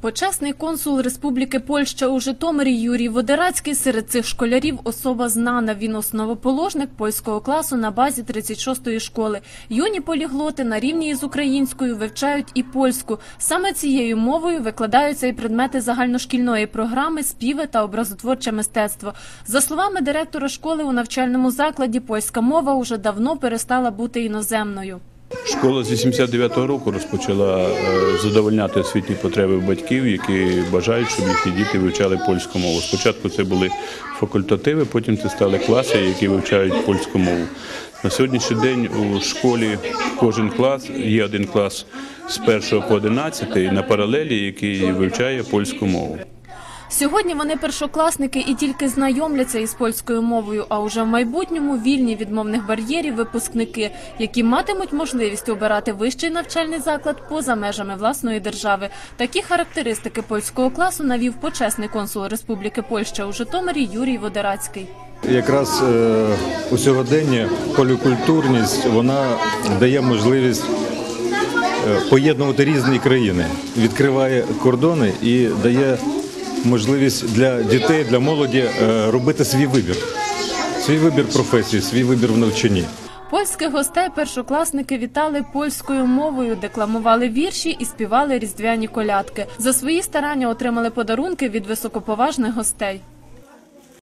Почесний консул Республіки Польща у Житомирі Юрій Водерацький серед цих школярів особа знана. Він основоположник польського класу на базі 36-ї школи. Юні поліглоти на рівні із українською вивчають і польську. Саме цією мовою викладаються і предмети загальношкільної програми, співи та образотворче мистецтво. За словами директора школи, у навчальному закладі польська мова уже давно перестала бути іноземною. Школа з 89-го року розпочала е, задовольняти освітні потреби батьків, які бажають, щоб їхні діти вивчали польську мову. Спочатку це були факультативи, потім це стали класи, які вивчають польську мову. На сьогоднішній день у школі кожен клас є один клас з 1 по 11 на паралелі, який вивчає польську мову. Сьогодні вони першокласники і тільки знайомляться із польською мовою, а уже в майбутньому вільні від мовних бар'єрів випускники, які матимуть можливість обирати вищий навчальний заклад поза межами власної держави. Такі характеристики польського класу навів почесний консул Республіки Польща у Житомирі Юрій Водерацький. Якраз е, у сьогоденні полікультурність вона дає можливість е, поєднувати різні країни, відкриває кордони і дає можливість для дітей, для молоді е, робити свій вибір, свій вибір професії, свій вибір в навчанні. Польських гостей першокласники вітали польською мовою, декламували вірші і співали різдвяні колядки. За свої старання отримали подарунки від високоповажних гостей.